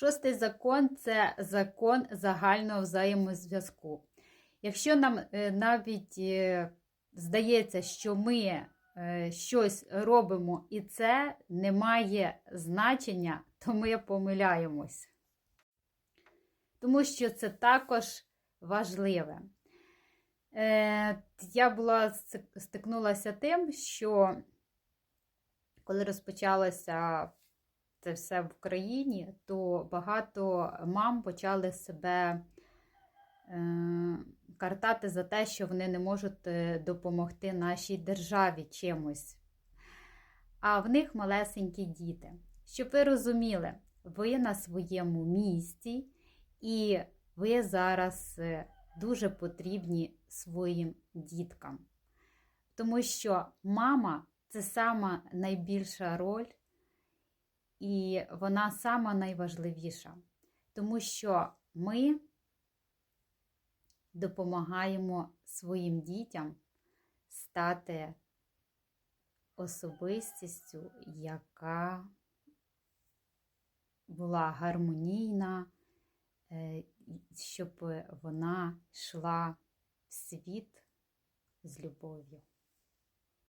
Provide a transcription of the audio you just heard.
Шостий закон це закон загального взаємозв'язку. Якщо нам е, навіть е, здається, що ми е, щось робимо і це не має значення, то ми помиляємось. Тому що це також важливе. Я була стикнулася тим, що коли розпочалося це все в Україні, то багато мам почали себе е, картати за те, що вони не можуть е, допомогти нашій державі чимось. А в них малесенькі діти. Щоб ви розуміли, ви на своєму місці, і ви зараз е, дуже потрібні своїм діткам. Тому що мама це сама найбільша роль, і вона сама найважливіша. Тому що ми допомагаємо своїм дітям стати особистістю, яка була гармонійна, е, щоб вона йшла в світ з любов'ю.